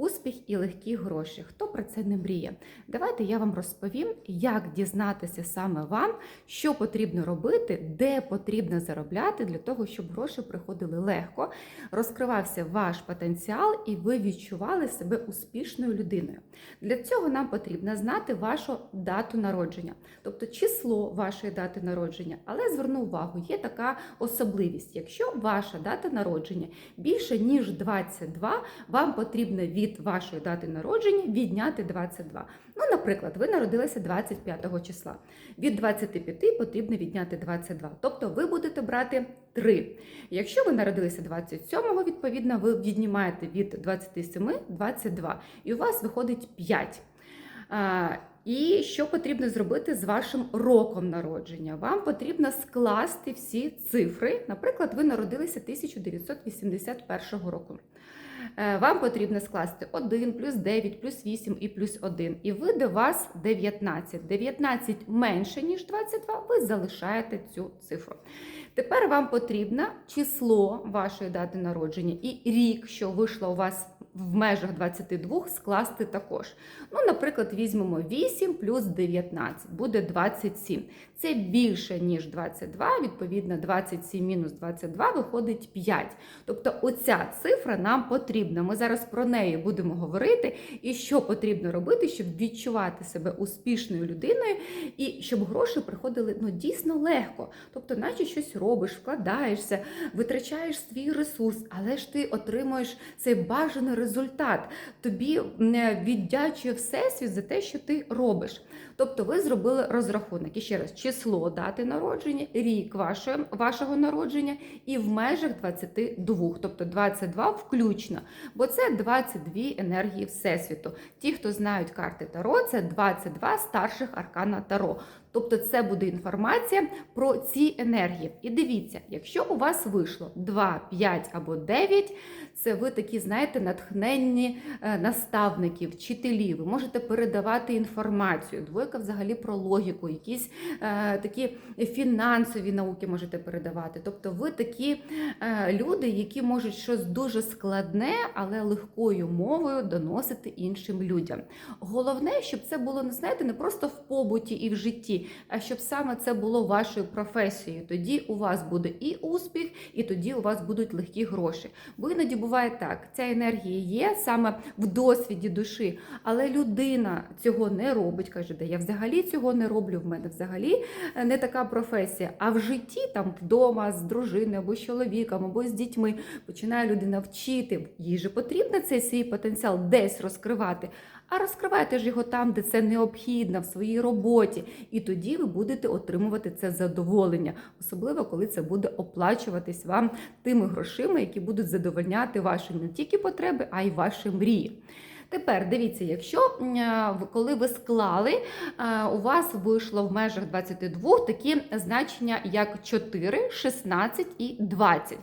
успіх і легкі гроші. Хто про це не мріє? Давайте я вам розповім, як дізнатися саме вам, що потрібно робити, де потрібно заробляти для того, щоб гроші приходили легко, розкривався ваш потенціал, і ви відчували себе успішною людиною. Для цього нам потрібно знати вашу дату народження, тобто число вашої дати народження. Але зверну увагу, є така особливість. Якщо ваша дата народження більше ніж 22, вам потрібно від вашої дати народження відняти 22. Ну, наприклад, ви народилися 25 числа. Від 25 потрібно відняти 22. Тобто ви будете брати 3. Якщо ви народилися 27-го, відповідно, ви віднімаєте від 27 22. І у вас виходить 5. А, І що потрібно зробити з вашим роком народження? Вам потрібно скласти всі цифри. Наприклад, ви народилися 1981 року. Е, Вам потрібно скласти 1 плюс 9 плюс 8 і плюс 1. І вийде у вас 19. 19 менше, ніж 22, ви залишаєте цю цифру. Тепер вам потрібно число вашої дати народження і рік, що вийшло у вас в межах 22, скласти також. Ну, наприклад, візьмемо 8 плюс 19, буде 27. Це більше, ніж 22, відповідно, 27 мінус 22 виходить 5. Тобто оця цифра нам потрібна. Ми зараз про неї будемо говорити, і що потрібно робити, щоб відчувати себе успішною людиною, і щоб гроші приходили ну, дійсно легко. Тобто, наче щось робиш, вкладаєшся, витрачаєш свій ресурс, але ж ти отримуєш цей бажаний результат. Тобі не віддячує Всесвіт за те, що ти робиш. Тобто ви зробили розрахунок. І ще раз, число дати народження, рік вашого, вашого народження і в межах 22, тобто 22 включно. Бо це 22 енергії Всесвіту. Ті, хто знають карти Таро, це 22 старших аркана Таро. Тобто це буде інформація про ці енергії. І дивіться, якщо у вас вийшло 2, 5 або 9, це ви такі, знаєте, натхненні е, наставники, вчителі. Ви можете передавати інформацію. Двойка взагалі про логіку, якісь е, такі фінансові науки можете передавати. Тобто ви такі е, люди, які можуть щось дуже складне, але легкою мовою доносити іншим людям. Головне, щоб це було, не знаєте, не просто в побуті і в житті, а щоб саме це було вашою професією. Тоді у вас буде і успіх, і тоді у вас будуть легкі гроші. Бо іноді буває так: ця енергія є саме в досвіді душі, але людина цього не робить. каже, де я взагалі цього не роблю. В мене взагалі е, не така професія. А в житті, там вдома з дружиною або з чоловіком, або з дітьми починає людина вчити. Їй же потрібно цей свій потенціал десь розкривати. А розкривайте ж його там, де це необхідно, в своїй роботі. І тоді ви будете отримувати це задоволення, особливо коли це буде оплачуватись вам тими грошима, які будуть задовольняти ваші не тільки потреби, а й ваші мрії. Тепер дивіться, якщо коли ви склали, у вас вийшло в межах 22 такі значення, як 4, 16 і 20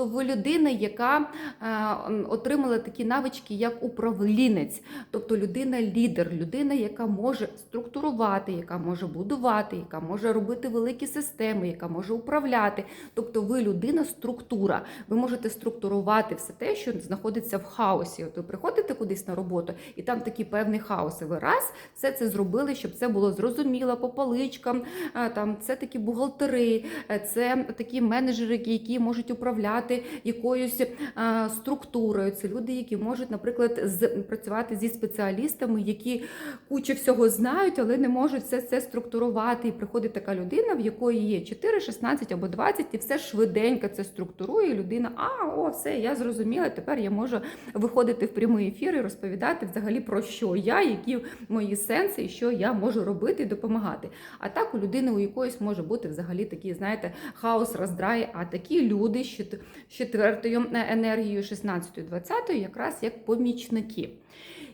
то ви людина, яка е, отримала такі навички, як управлінець, тобто людина-лідер, людина, яка може структурувати, яка може будувати, яка може робити великі системи, яка може управляти. Тобто ви людина структура. Ви можете структурувати все те, що знаходиться в хаосі. От ви приходите кудись на роботу, і там такий певний хаос. Ви раз все це зробили, щоб це було зрозуміло по поличкам. Е, там це такі бухгалтери, е, це такі менеджери, які можуть управляти якоюсь а, структурою. Це люди, які можуть, наприклад, з, працювати зі спеціалістами, які кучу всього знають, але не можуть все це структурувати. І приходить така людина, в якої є 4, 16 або 20, і все швиденько це структурує. І людина, а о, все, я зрозуміла. Тепер я можу виходити в прямий ефір і розповідати взагалі про що я, які мої сенси, і що я можу робити і допомагати. А так у людини, у якоїсь може бути взагалі такий, знаєте, хаос, роздрай, а такі люди, що з четвертою енергією, 16 20 якраз як помічники.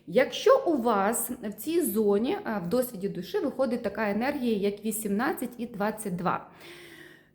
Якщо у вас в цій зоні в досвіді душі виходить така енергія, як 18 і 22, Е,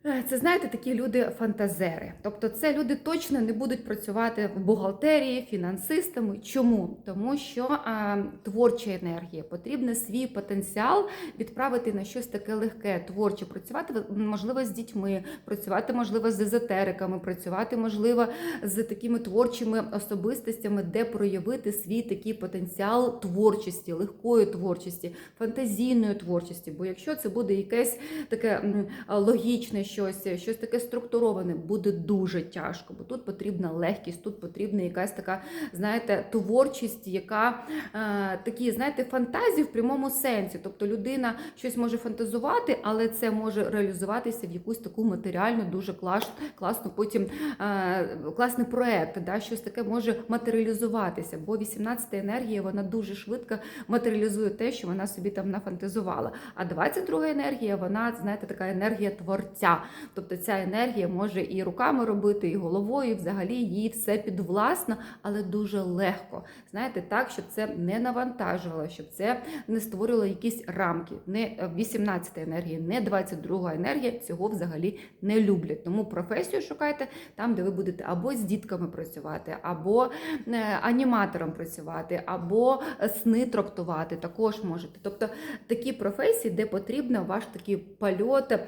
Це знаєте, такі люди фантазери. Тобто, це люди точно не будуть працювати в бухгалтерії, фінансистами. Чому? Тому що а, творча енергія потрібно свій потенціал відправити на щось таке легке, творче, працювати можливо з дітьми, працювати можливо з езотериками, працювати можливо з такими творчими особистостями, де проявити свій такий потенціал творчості, легкої творчості, фантазійної творчості. Бо якщо це буде якесь таке логічне щось, щось таке структуроване, буде дуже тяжко, бо тут потрібна легкість, тут потрібна якась така, знаєте, творчість, яка е, такі, знаєте, фантазії в прямому сенсі. Тобто людина щось може фантазувати, але це може реалізуватися в якусь таку матеріальну, дуже клас, класну потім е, класний проект, да, щось таке може матеріалізуватися. Бо 18 енергія вона дуже швидко матеріалізує те, що вона собі там нафантазувала. А 22 енергія, вона, знаєте, така енергія творця. Тобто ця енергія може і руками робити, і головою, і взагалі їй все підвласно, але дуже легко. Знаєте, так, щоб це не навантажувало, щоб це не створювало якісь рамки. Не 18 енергія, не 22 енергія цього взагалі не люблять. Тому професію шукайте там, де ви будете або з дітками працювати, або е, аніматором працювати, або сни трактувати. Також можете. Тобто такі професії, де потрібно ваш такий польот е,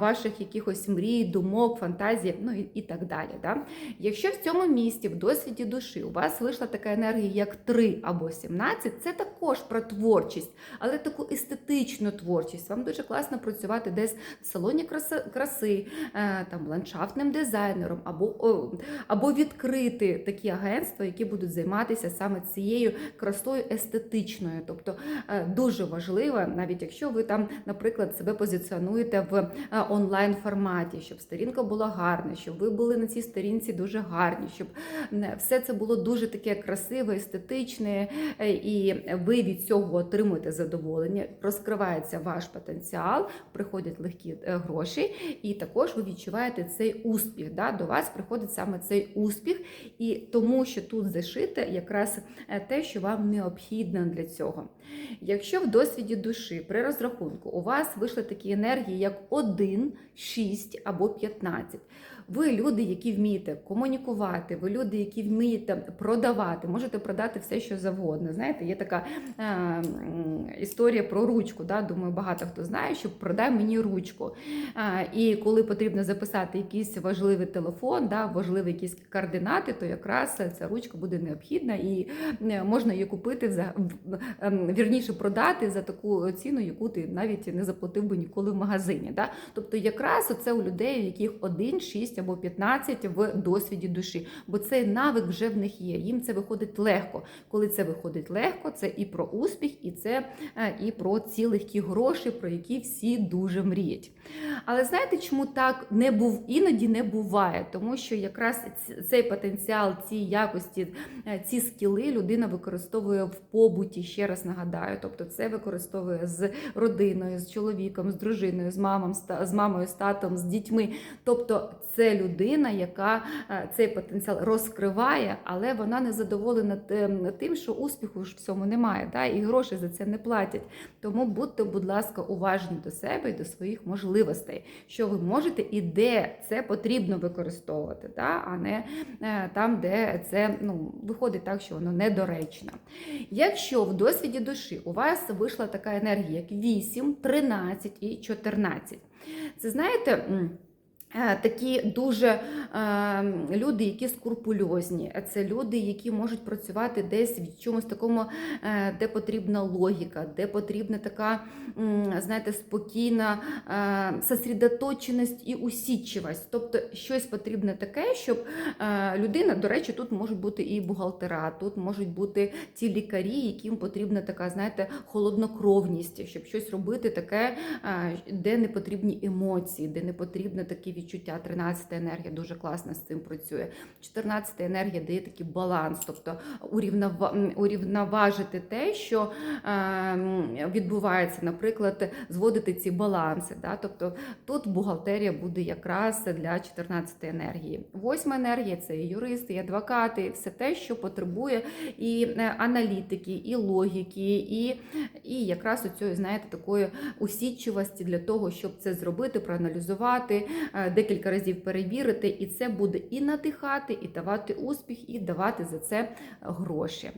ваших якихось мрій, думок, фантазій, ну і, і так далі. Да? Якщо в цьому місці, в досвіді душі, у вас вийшла така енергія, як 3 або 17, це також про творчість, але таку естетичну творчість. Вам дуже класно працювати десь в салоні краси, е, там, ландшафтним дизайнером, або, або відкрити такі агентства, які будуть займатися саме цією красою естетичною. Тобто е, дуже важливо, навіть якщо ви там, наприклад, себе позиціонуєте в е, онлайн форматі, щоб сторінка була гарна, щоб ви були на цій сторінці дуже гарні, щоб все це було дуже таке красиве, естетичне, е, і ви від цього отримуєте задоволення, розкривається ваш потенціал, приходять легкі е, гроші, і також ви відчуваєте цей успіх. Да? До вас приходить саме цей успіх, і тому, що тут зашите якраз е, те, що вам необхідно для цього. Якщо в досвіді душі при розрахунку у вас вийшли такі енергії, як 1, 6 або 15, ви люди, які вмієте комунікувати, ви люди, які вмієте продавати, можете продати все, що завгодно. Знаєте, є така е, історія про ручку. Да? Думаю, багато хто знає, що продай мені ручку. Е, і коли потрібно записати якийсь важливий телефон, да, важливі якісь координати, то якраз ця ручка буде необхідна і е, можна її купити за в- ем, вірніше продати за таку ціну, яку ти навіть не заплатив би ніколи в магазині. Да? Тобто, якраз це у людей, у яких 1, 6 або 15 в досвіді душі, бо цей навик вже в них є. Їм це виходить легко. Коли це виходить легко, це і про успіх, і це е, і про ці легкі гроші, про які всі дуже мріють. Але знаєте, чому так не був іноді не буває? Тому що якраз цей потенціал, ці якості, е, ці скіли людина використовує в побуті. Ще раз нагадаю, тобто це використовує з родиною, з чоловіком, з дружиною, з мамом, з мамою, з татом, з дітьми. Тобто це людина, яка е, цей потенціал розкриває, але вона не задоволена тим- що успіху ж в цьому немає, да? і гроші за це не платять. Тому будьте, будь ласка, уважні до себе і до своїх можливостей, що ви можете і де це потрібно використовувати, да? а не е, там, де це ну, виходить так, що воно недоречно. Якщо в досвіді душі у вас вийшла така енергія, як 8, 13 і 14, це знаєте. Е, Такі дуже е, люди, які скрупульозні, Це люди, які можуть працювати десь в чомусь такому, е, де потрібна логіка, де потрібна така, м, знаєте, спокійна е, сосредоточеність і усідчивість. Тобто щось потрібне таке, щоб е, людина, до речі, тут можуть бути і бухгалтера, тут можуть бути ті лікарі, яким потрібна така, знаєте, холоднокровність, щоб щось робити таке, е, де не потрібні емоції, де не потрібне таке відчуття. 13 енергія дуже класно з цим працює. 14 енергія дає такий баланс, тобто урівноважити те, що е, відбувається, наприклад, зводити ці баланси. Да? Тобто тут бухгалтерія буде якраз для 14 енергії. Восьма енергія це і юристи, і адвокати, і все те, що потребує і е, аналітики, і логіки, і, і якраз оцієї, знаєте, такої усідчивості для того, щоб це зробити, проаналізувати, е, декілька разів перевірити, і це буде і надихати, і давати успіх, і давати за це гроші.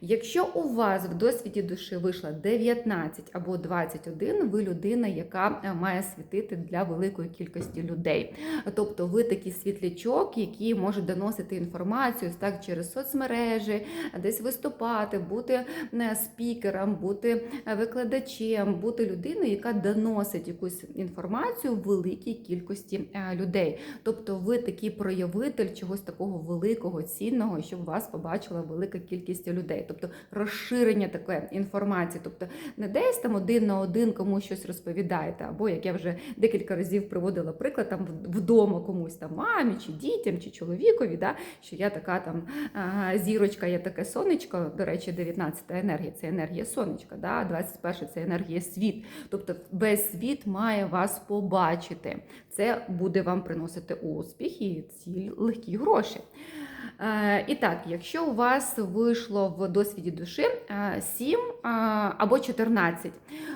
Якщо у вас в досвіді душі вийшло 19 або 21, ви людина, яка е, має світити для великої кількості людей. Тобто ви такий світлячок, який може доносити інформацію так через соцмережі, десь виступати, бути е, спікером, бути е, викладачем, бути людиною, яка доносить якусь інформацію великій кількості е, людей. Тобто ви такий проявитель чогось такого великого, цінного, щоб вас побачила велика кількість людей. Тобто розширення такої інформації, тобто не десь там один на один комусь щось розповідаєте, або як я вже декілька разів приводила приклад там вдома комусь там мамі, чи дітям, чи чоловікові, да, що я така там зірочка, я таке сонечко. До речі, 19 енергія це енергія сонечка, да, 21 це енергія світ. Тобто весь світ має вас побачити. Це буде вам приносити успіх і ці легкі гроші. Е, І так, якщо у вас вийшло в досвіді душі 7 або 14,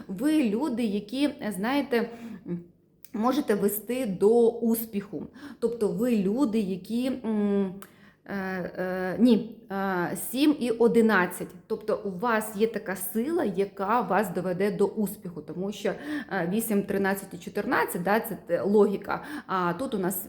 ви люди, які, знаєте, можете вести до успіху. Тобто ви люди, які. е, е, Ні, е, 7 і 11. Тобто у вас є така сила, яка вас доведе до успіху, тому що е, 8, 13 і 14 да, це логіка. А тут у нас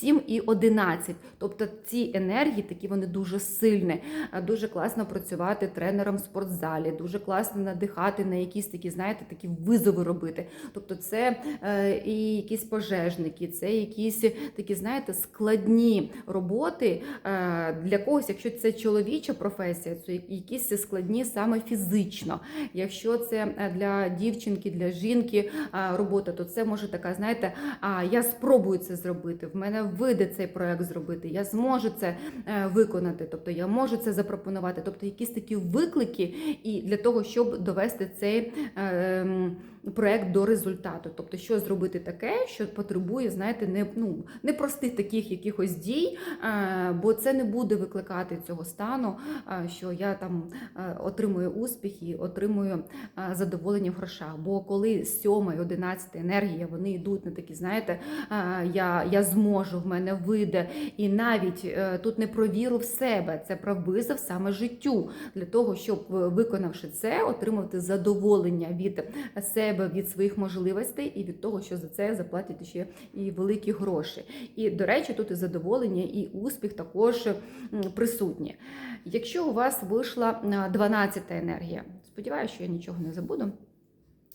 7 і 11. Тобто ці енергії такі вони дуже сильні. Дуже класно працювати тренером в спортзалі, дуже класно надихати на якісь такі, знаєте, такі визови робити. Тобто, це е, і якісь пожежники, це якісь такі, знаєте, складні роботи е, для когось, якщо це чоловіча професія, це якісь складні саме фізично. Якщо це е, для дівчинки, для жінки е, робота, то це може така, знаєте, а я спробую це зробити. В мене вийде цей проект зробити, я зможу це е, виконати. Тобто я можу це запропонувати. Тобто якісь такі виклики, і для того, щоб довести цей е, м, проект до результату. Тобто, що зробити таке, що потребує, знаєте, не ну не простих таких якихось дій, е, бо це не буде викликати цього стану, е, що я там е, отримую успіх і отримую задоволення в грошах. Бо коли 7 і 11 енергія вони йдуть на такі, знаєте, я, я зможу, в мене вийде. І навіть тут не про віру в себе, це про визов саме життю для того, щоб виконавши це, отримати задоволення від себе, від своїх можливостей і від того, що за це заплатять ще і великі гроші. І до речі, тут і задоволення, і успіх також присутні. Якщо у вас вийшла 12-та енергія, сподіваюся, що я нічого не забуду.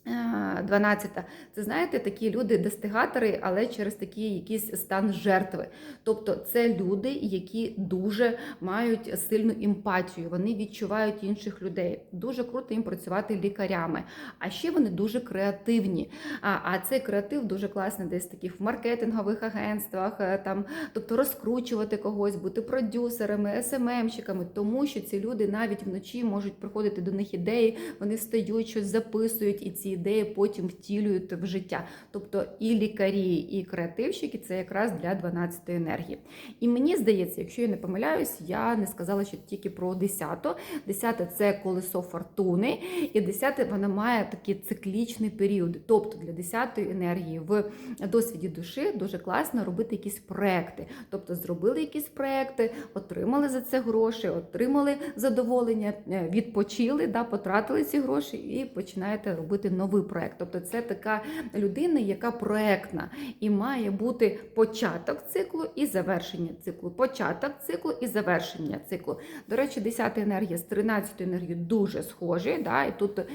Е, 12. Це знаєте, такі люди достигатори, але через такий якийсь стан жертви. Тобто це люди, які дуже мають сильну емпатію, вони відчувають інших людей. Дуже круто їм працювати лікарями. А ще вони дуже креативні. А, а цей креатив дуже класний десь таких в маркетингових агентствах, е, там, тобто розкручувати когось, бути продюсерами, СММщиками, тому що ці люди навіть вночі можуть приходити до них ідеї, вони стають, щось записують, і ці ідеї потім втілюють в життя. Тобто і лікарі, і креативщики це якраз для 12-ї енергії. І мені здається, якщо я не помиляюсь, я не сказала ще тільки про 10. 10 це колесо фортуни, і 10 вона має такий циклічний період. Тобто для 10-ї енергії в досвіді душі дуже класно робити якісь проекти. Тобто зробили якісь проекти, отримали за це гроші, отримали задоволення, е, відпочили, да, потратили ці гроші і починаєте робити новий проект. Тобто це така людина, яка проектна і має бути початок циклу і завершення циклу. Початок циклу і завершення циклу. До речі, 10 енергія з 13 енергією дуже схожі. Да, і тут, е,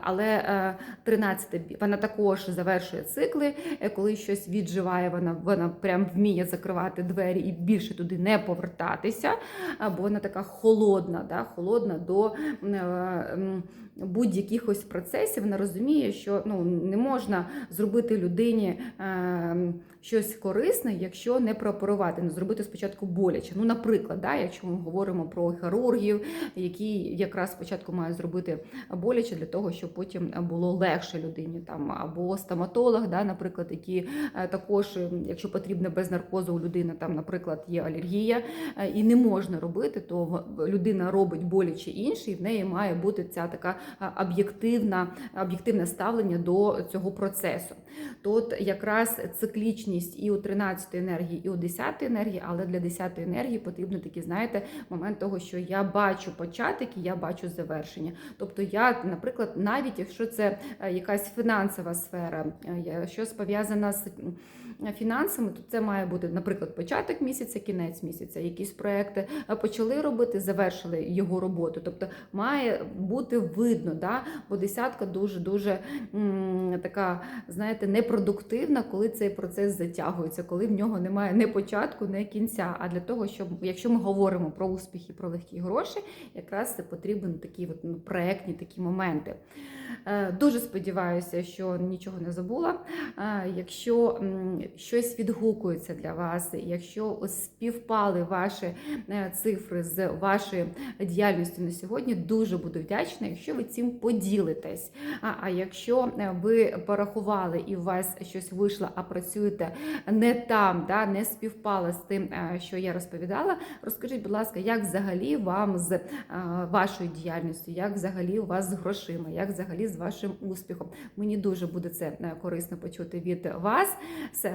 але е, 13 вона також завершує цикли. Е, Коли щось відживає, вона, вона прям вміє закривати двері і більше туди не повертатися, бо вона така холодна, да, холодна до е, будь-яких ось процесів. Вона розуміє, що ну, не можна зробити людині е, щось корисне, якщо не прооперувати, не зробити спочатку боляче. Ну, наприклад, да, якщо ми говоримо про хірургів, які якраз спочатку мають зробити боляче для того, щоб потім було легше людині, там або стоматолог, да, наприклад, які е, також, е, якщо потрібно без наркозу у людини, там, наприклад, є алергія е, і не можна робити, то людина робить боляче інше, і в неї має бути ця така е, об'єктивна, об'єктивне ставлення до цього процесу. Тут якраз циклічність і у 13 енергії, і у 10 енергії, але для 10 енергії потрібно такий, знаєте, момент того, що я бачу початок і я бачу завершення. Тобто, я, наприклад, навіть якщо це е, якась фінансова сфера, е, щось пов'язана з фінансами, то це має бути, наприклад, початок місяця, кінець місяця, якісь проекти е, почали робити, завершили його роботу. Тобто має бути видно, да? бо десятка дуже дуже така, знаєте, непродуктивна, коли цей процес затягується, коли в нього немає не початку, не кінця. А для того, щоб якщо ми говоримо про успіхи, про легкі гроші, якраз це потрібен такі от, ну, проектні такі моменти. Е, Дуже сподіваюся, що нічого не забула. Е, Якщо щось відгукується для вас, якщо співпали ваші е, цифри з вашою діяльністю на сьогодні, дуже буду вдячна, якщо ви цим поділитесь. А, а якщо е, ви порахували і у вас щось вийшло, а працюєте не там, да, не співпало з тим, е, що я розповідала, розкажіть, будь ласка, як взагалі вам з вашою діяльністю, як взагалі у вас з грошима, як взагалі з вашим успіхом. Мені дуже буде це корисно почути від вас. Все,